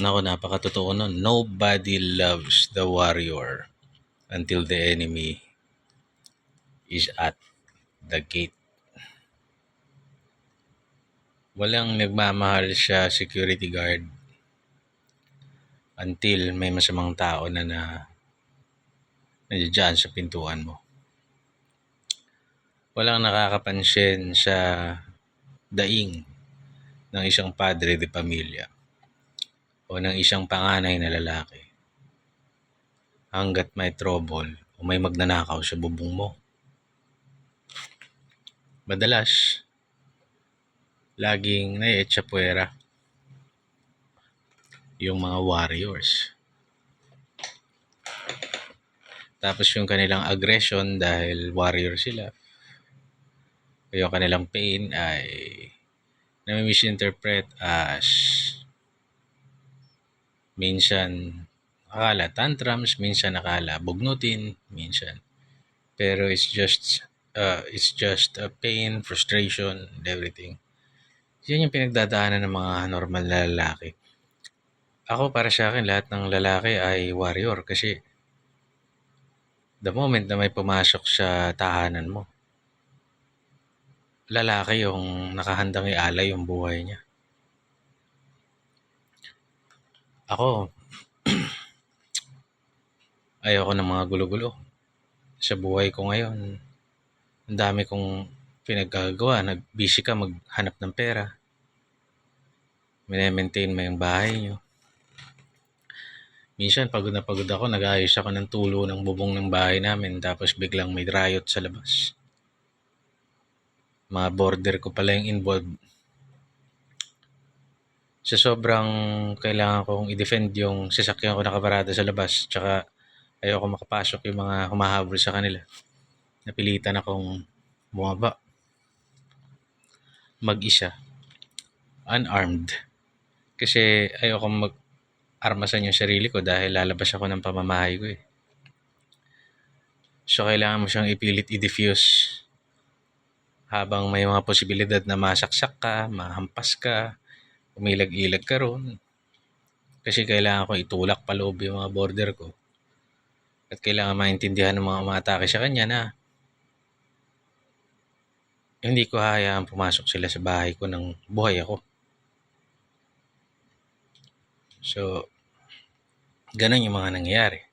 Nako, napakatotoo nun. Nobody loves the warrior until the enemy is at the gate. Walang nagmamahal siya security guard until may masamang tao na na nandiyan sa pintuan mo. Walang nakakapansin sa daing ng isang padre de pamilya o ng isang panganay na lalaki hanggat may trouble o may magnanakaw sa bubong mo. Madalas, laging naietsa puwera yung mga warriors. Tapos yung kanilang aggression dahil warrior sila, o yung kanilang pain ay nami-misinterpret as minsan akala tantrums, minsan akala bugnutin, minsan. Pero it's just uh, it's just a pain, frustration, and everything. Yan yung pinagdadaanan ng mga normal na lalaki. Ako para sa akin lahat ng lalaki ay warrior kasi the moment na may pumasok sa tahanan mo, lalaki yung nakahandang ialay yung buhay niya. Ako, ayoko ng mga gulo-gulo. Sa buhay ko ngayon, ang dami kong pinaggagawa. Nag-busy ka maghanap ng pera. Mine-maintain mo yung bahay nyo. Minsan, pagod na pagod ako, nag-aayos ako ng tulo ng bubong ng bahay namin, tapos biglang may riot sa labas. Mga border ko pala yung involved. Sa sobrang kailangan kong i-defend yung sasakyan ko nakaparada sa labas, tsaka ayoko makapasok yung mga humahabol sa kanila. Napilitan akong bumaba. Mag-isa. Unarmed. Kasi ayoko mag-armasan yung sarili ko dahil lalabas ako ng pamamahay ko eh. So, kailangan mo siyang ipilit i-diffuse habang may mga posibilidad na masaksak ka, mahampas ka, umilag-ilag ka ron. Kasi kailangan ko itulak pa loob yung mga border ko. At kailangan maintindihan ng mga umatake sa kanya na hindi ko hayaan pumasok sila sa bahay ko ng buhay ako. So, ganun yung mga nangyayari.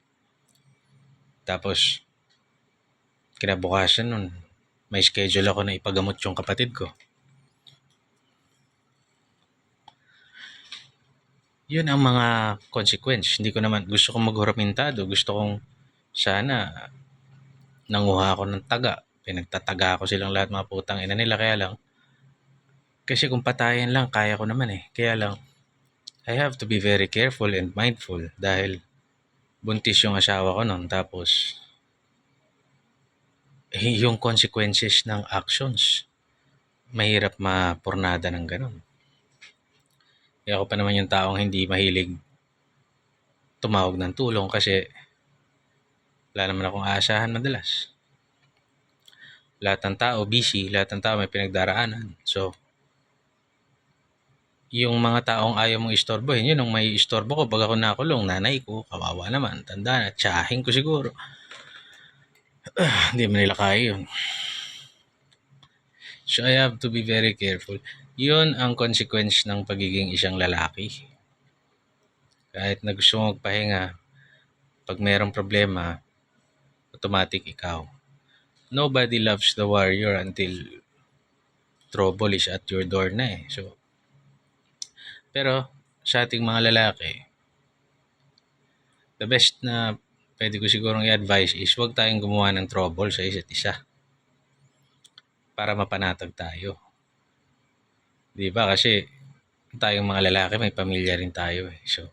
Tapos, kinabukasan nun, may schedule ako na ipagamot yung kapatid ko. Yun ang mga consequence. Hindi ko naman, gusto kong maghuramentado. Gusto kong sana nanguha ako ng taga. Pinagtataga ako silang lahat mga putang ina nila. Kaya lang, kasi kung patayan lang, kaya ko naman eh. Kaya lang, I have to be very careful and mindful dahil buntis yung asawa ko nun. Tapos, yung consequences ng actions, mahirap mapurnada ng ganun. Kaya ako pa naman yung taong hindi mahilig tumawag ng tulong kasi wala naman akong aasahan madalas. Lahat ng tao busy, lahat ng tao may pinagdaraanan. So, yung mga taong ayaw mong istorbohin, yun ang may istorbo ko pag ako nakulong, nanay ko, kawawa naman, tanda na, tsahin ko siguro. Hindi man nila kaya yun. So, I have to be very careful. Yun ang consequence ng pagiging isang lalaki. Kahit na gusto mo magpahinga, pag mayroong problema, automatic ikaw. Nobody loves the warrior until trouble is at your door na eh. So, pero sa ating mga lalaki, the best na pwede ko sigurong i-advise is huwag tayong gumawa ng trouble sa isa't isa para mapanatag tayo. Di ba? Kasi tayong mga lalaki, may pamilya rin tayo eh. So,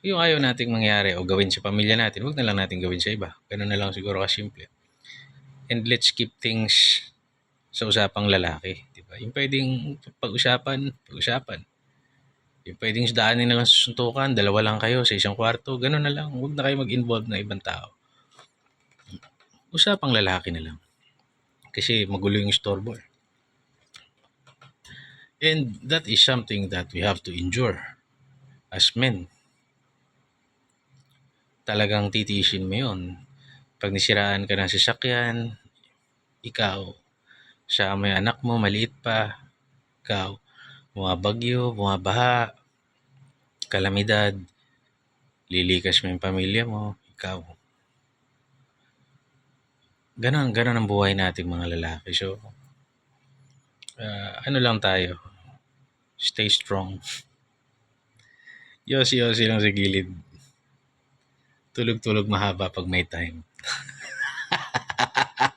yung ayaw nating mangyari o gawin sa pamilya natin, huwag na lang natin gawin sa iba. Ganun na lang siguro kasimple. And let's keep things sa usapang lalaki. Di ba? Yung pwedeng pag-usapan, pag-usapan. Yung pwedeng daanin na lang sa suntukan, dalawa lang kayo sa isang kwarto, ganun na lang. Huwag na kayo mag-involve ng ibang tao. Usapang lalaki na lang. kasi magulo yung storbo. And that is something that we have to endure as men. Talagang titiisin mo yun. Pag nisiraan ka ng sasakyan, ikaw, sa may anak mo, maliit pa, ikaw, mga bagyo, mga baha, kalamidad, lilikas mo yung pamilya mo, ikaw. Ganon, ganon ang buhay nating mga lalaki. So, ah, ano lang tayo, stay strong. Yosi-yosi lang sa gilid. Tulog-tulog mahaba pag may time.